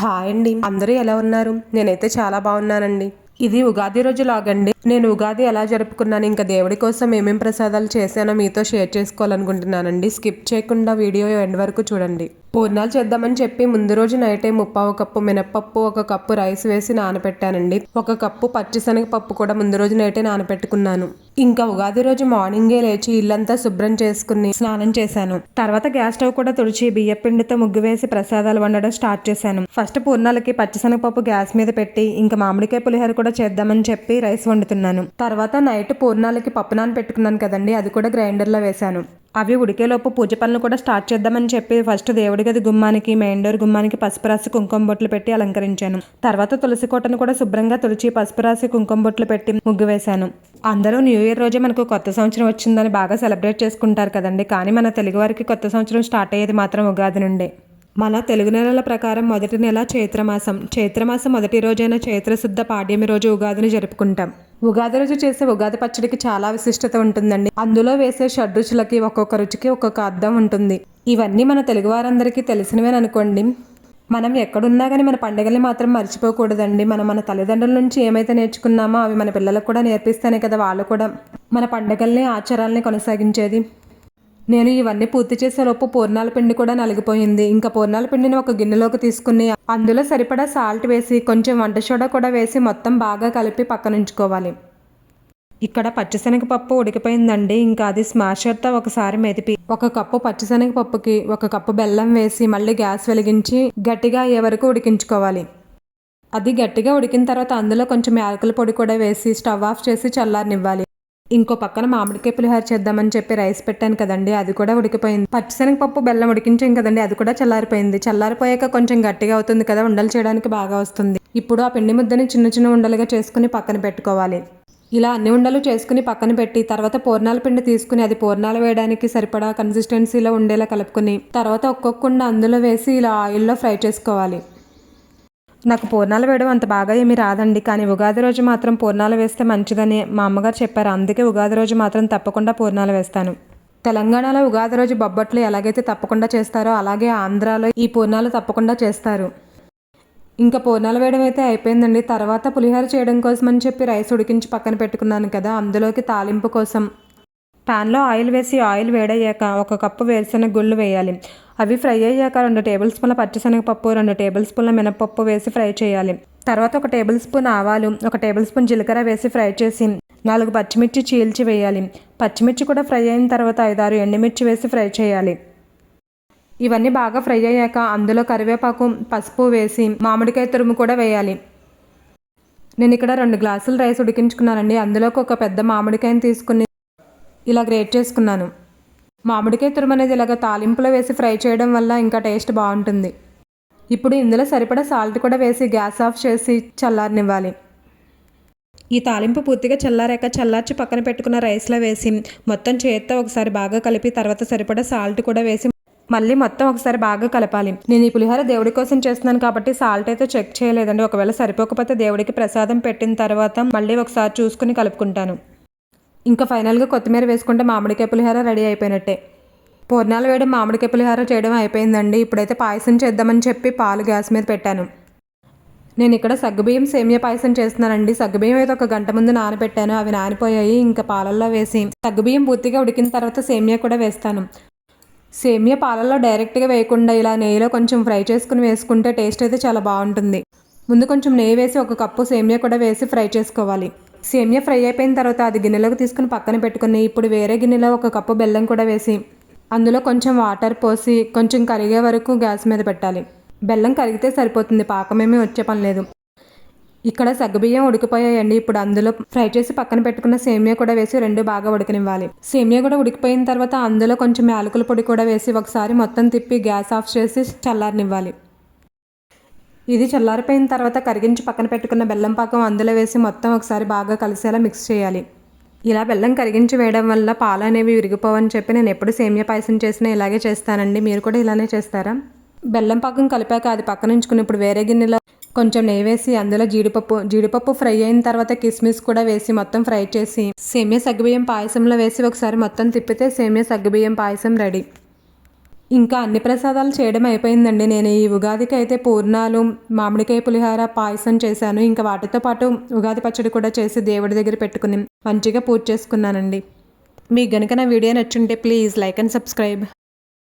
Hi అండి. అందరూ ఎలా ఉన్నారు? నేనైతే చాలా బాగున్నానండి. ఇది ఉగాది రోజు లాగండి. నేను ఉగాది ఎలా జరుపుకున్నాను ఇంకా దేవుడి కోసం ఏమేం ప్రసాదాలు చేశానో మీతో షేర్ చేసుకోవాలనుకుంటున్నానండి. స్కిప్ చేయకుండా వీడియో ఎండ్ వరకు చూడండి. పూర్ణాలు చేద్దామని చెప్పి ముందు రోజు నైటే ముప్పావు కప్పు మినప్పప్పు ఒక కప్పు రైస్ వేసి నానబెట్టానండి ఒక కప్పు పచ్చిశనగ పప్పు కూడా ముందు రోజు నైటే నానబెట్టుకున్నాను ఇంకా ఉగాది రోజు మార్నింగే లేచి ఇల్లంతా శుభ్రం చేసుకుని స్నానం చేశాను. తర్వాత గ్యాస్ స్టవ్ కూడా తుడిచి బియ్య పిండితో ముగ్గు వేసి ప్రసాదాలు వండడం స్టార్ట్ చేశాను. ఫస్ట్ పూర్ణాలకి పచ్చిశనగపప్పు గ్యాస్ మీద పెట్టి ఇంకా మామిడికాయ పులిహోర కూడా చేద్దామని చెప్పి రైస్ వండుతున్నాను. తర్వాత నైట్ పూర్ణాలకి పప్పు నాన పెట్టుకున్నాను కదండి అది కూడా గ్రైండర్లో వేశాను. అవి ఉడికేలోపు పూజ పనులు కూడా స్టార్ట్ చేద్దామని చెప్పి ఫస్ట్ దేవుడి గది గుమ్మానికి మెయిన్ డోర్ గుమ్మానికి పసుపు రాసి కుంకుమ బొట్లు పెట్టి అలంకరించాను. తర్వాత తులసి కోటను కూడా శుభ్రంగా తుడిచి పసుపు రాసి కుంకుమ బొట్లు పెట్టి ముగ్గు వేశాను. అందరూ న్యూ ఇయర్ రోజే మనకు కొత్త సంవత్సరం వచ్చిందని బాగా సెలబ్రేట్ చేసుకుంటారు కదండి. కానీ మన తెలుగు వారికి కొత్త సంవత్సరం స్టార్ట్ అయ్యేది మాత్రం ఉగాది నుండే. మన తెలుగు నెలల ప్రకారం మొదటి నెల చైత్రమాసం. చైత్రమాసం మొదటి రోజైన చైత్రశుద్ధ పాడ్యమి రోజు ఉగాదిని జరుపుకుంటాం. ఉగాది రోజు చేసే ఉగాది పచ్చడికి చాలా విశిష్టత ఉంటుందండి. అందులో వేసే షడ్రుచులకి ఒక్కొక్క రుచికి ఒక్కొక్క అర్థం ఉంటుంది. ఇవన్నీ మన తెలుగు వారందరికీ తెలిసినవేననుకోండి మనం ఎక్కడున్నా కానీ మన పండుగల్ని మాత్రం మర్చిపోకూడదండి. మనం మన తల్లిదండ్రుల నుంచి ఏమైతే నేర్చుకున్నామో అవి మన పిల్లలకు కూడా నేర్పిస్తేనే కదా వాళ్ళు కూడా మన పండుగల్ని ఆచారాలని కొనసాగించేది. నేను ఇవన్నీ పూర్తి చేసేలోపు పూర్ణాల పిండి కూడా నలిగిపోయింది. ఇంకా పూర్ణాల పిండిని ఒక గిన్నెలోకి తీసుకుని అందులో సరిపడా సాల్ట్ వేసి కొంచెం వంట సోడా కూడా వేసి మొత్తం బాగా కలిపి పక్కనుంచుకోవాలి. ఇక్కడ పచ్చిశనగపప్పు ఉడికిపోయిందండి. ఇంకా అది స్మాషర్తో ఒకసారి మెదిపి ఒక కప్పు పచ్చిశనగపప్పుకి ఒక కప్పు బెల్లం వేసి మళ్ళీ గ్యాస్ వెలిగించి గట్టిగా అయ్యే వరకు ఉడికించుకోవాలి. అది గట్టిగా ఉడికిన తర్వాత అందులో కొంచెం యాలకుల పొడి కూడా వేసి స్టవ్ ఆఫ్ చేసి చల్లారనివ్వాలి. ఇంకో పక్కన మామిడికాయ పులిహోర చేద్దామని చెప్పి రైస్ పెట్టాను కదండి అది కూడా ఉడికిపోయింది. పచ్చిశనగపప్పు బెల్లం ఉడికించాం కదండి అది కూడా చల్లారిపోయింది. చల్లారిపోయాక కొంచెం గట్టిగా అవుతుంది కదా ఉండలు చేయడానికి బాగా వస్తుంది. ఇప్పుడు ఆ పిండి ముద్దని చిన్న చిన్న ఉండలుగా చేసుకుని పక్కన పెట్టుకోవాలి. ఇలా అన్ని ఉండలు చేసుకుని పక్కన పెట్టి తర్వాత పూర్ణాల పిండి తీసుకుని అది పూర్ణాలు వేయడానికి సరిపడా కన్సిస్టెన్సీలో ఉండేలా కలుపుకుని తర్వాత ఒక్కొక్కండ అందులో వేసి ఇలా ఆయిల్లో ఫ్రై చేసుకోవాలి. నాకు పూర్ణాలు వేయడం అంత బాగా ఏమీ రాదండి. కానీ ఉగాది రోజు మాత్రం పూర్ణాలు వేస్తే మంచిదని మా అమ్మగారు చెప్పారు. అందుకే ఉగాది రోజు మాత్రం తప్పకుండా పూర్ణాలు వేస్తాను. తెలంగాణలో ఉగాది రోజు బొబ్బట్లు ఎలాగైతే తప్పకుండా చేస్తారో అలాగే ఆంధ్రాలో ఈ పూర్ణాలు తప్పకుండా చేస్తారు. ఇంకా పూర్ణాలు వేయడం అయితే అయిపోయిందండి. తర్వాత పులిహోర చేయడం కోసం అని చెప్పి రైస్ ఉడికించి పక్కన పెట్టుకున్నాను కదా. అందులోకి తాలింపు కోసం ప్యాన్లో ఆయిల్ వేసి ఆయిల్ వేడయ్యాక ఒక కప్పు వేరుశనగ గుళ్ళు వేయాలి. అవి ఫ్రై అయ్యాక రెండు టేబుల్ స్పూన్ల పచ్చిశనగపప్పు రెండు టేబుల్ స్పూన్ల మినపప్పు వేసి ఫ్రై చేయాలి. తర్వాత ఒక టేబుల్ స్పూన్ ఆవాలు ఒక టేబుల్ స్పూన్ జీలకర్ర వేసి ఫ్రై చేసి నాలుగు పచ్చిమిర్చి చీల్చి వేయాలి. పచ్చిమిర్చి కూడా ఫ్రై అయిన తర్వాత ఐదారు ఎండుమిర్చి వేసి ఫ్రై చేయాలి. ఇవన్నీ బాగా ఫ్రై అయ్యాక అందులో కరివేపాకు పసుపు వేసి మామిడికాయ తురుము కూడా వేయాలి. నేను ఇక్కడ రెండు గ్లాసులు రైస్ ఉడికించుకున్నానండి. అందులోకి ఒక పెద్ద మామిడికాయని తీసుకుని ఇలా గ్రేట్ చేసుకున్నాను. మామిడికాయ తురుము అనేది ఇలాగ తాలింపులో వేసి ఫ్రై చేయడం వల్ల ఇంకా టేస్ట్ బాగుంటుంది. ఇప్పుడు ఇందులో సరిపడా సాల్ట్ కూడా వేసి గ్యాస్ ఆఫ్ చేసి చల్లారనివ్వాలి. ఈ తాలింపు పూర్తిగా చల్లారాక చల్లార్చి పక్కన పెట్టుకున్న రైస్లో వేసి మొత్తం చేత్తో ఒకసారి బాగా కలిపి తర్వాత సరిపడా సాల్ట్ కూడా వేసి మళ్ళీ మొత్తం ఒకసారి బాగా కలపాలి. నేను ఈ పులిహోర దేవుడి కోసం చేస్తున్నాను కాబట్టి సాల్ట్ అయితే చెక్ చేయలేదండి. ఒకవేళ సరిపోకపోతే దేవుడికి ప్రసాదం పెట్టిన తర్వాత మళ్ళీ ఒకసారి చూసుకుని కలుపుకుంటాను. ఇంకా ఫైనల్గా కొత్తిమీర వేసుకుంటే మామిడికాయ పులిహార రెడీ అయిపోయినట్టే. పూర్ణాలు వేయడం మామిడికాయ పులిహోర చేయడం అయిపోయిందండి. ఇప్పుడైతే పాయసం చేద్దామని చెప్పి పాలు గ్యాస్ మీద పెట్టాను. నేను ఇక్కడ సగ్గుబియ్యం సేమియా పాయసం చేస్తున్నానండి. సగ్గుబియ్యం అయితే ఒక గంట ముందు నానబెట్టాను. అవి నానిపోయాయి. ఇంకా పాలల్లో వేసి సగ్గుబియ్యం పూర్తిగా ఉడికిన తర్వాత సేమియా కూడా వేస్తాను. సేమియా పాలల్లో డైరెక్ట్గా వేయకుండా ఇలా నెయ్యిలో కొంచెం ఫ్రై చేసుకుని వేసుకుంటే టేస్ట్ అయితే చాలా బాగుంటుంది. ముందు కొంచెం నెయ్యి వేసి ఒక కప్పు సేమియా కూడా వేసి ఫ్రై చేసుకోవాలి. సేమియా ఫ్రై అయిపోయిన తర్వాత అది గిన్నెలోకి తీసుకుని పక్కన పెట్టుకుని ఇప్పుడు వేరే గిన్నెలో ఒక కప్పు బెల్లం కూడా వేసి అందులో కొంచెం వాటర్ పోసి కొంచెం కరిగే వరకు గ్యాస్ మీద పెట్టాలి. బెల్లం కరిగితే సరిపోతుంది పాకమేమీ వచ్చే పని లేదు. ఇక్కడ సగ్గుబియ్యం ఉడికిపోయాయండి. ఇప్పుడు అందులో ఫ్రై చేసి పక్కన పెట్టుకున్న సేమియా కూడా వేసి రెండు బాగా ఉడకనివ్వాలి. సేమియా కూడా ఉడికిపోయిన తర్వాత అందులో కొంచెం యాలకుల పొడి కూడా వేసి ఒకసారి మొత్తం తిప్పి గ్యాస్ ఆఫ్ చేసి చల్లారనివ్వాలి. ఇది చల్లారిపోయిన తర్వాత కరిగించి పక్కన పెట్టుకున్న బెల్లం పాకం అందులో వేసి మొత్తం ఒకసారి బాగా కలిసేలా మిక్స్ చేయాలి. ఇలా బెల్లం కరిగించి వేయడం వల్ల పాలు అనేవి విరిగిపోవని చెప్పి నేను ఎప్పుడు సేమియా పాయసం చేసినా ఇలాగే చేస్తానండి. మీరు కూడా ఇలానే చేస్తారా? బెల్లం పాకం కలిపాక అది పక్కన ఉంచుకుని ఇప్పుడు వేరే గిన్నెలో కొంచెం నెయ్యి వేసి అందులో జీడిపప్పు జీడిపప్పు ఫ్రై అయిన తర్వాత కిస్మిస్ కూడా వేసి మొత్తం ఫ్రై చేసి సేమియా సగ్గుబియ్యం పాయసంలో వేసి ఒకసారి మొత్తం తిప్పితే సేమియా సగ్గుబియ్యం పాయసం రెడీ. ఇంకా అన్ని ప్రసాదాలు చేయడం అయిపోయిందండి. నేను ఈ ఉగాదికి అయితే పూర్ణాలు మామిడికాయ పులిహార పాయసం చేశాను. ఇంకా వాటితో పాటు ఉగాది పచ్చడి కూడా చేసి దేవుడి దగ్గర పెట్టుకుని మంచిగా పూజ చేసుకున్నానండి. మీకు గనుక నా వీడియో నచ్చుంటే ప్లీజ్ లైక్ అండ్ సబ్స్క్రైబ్.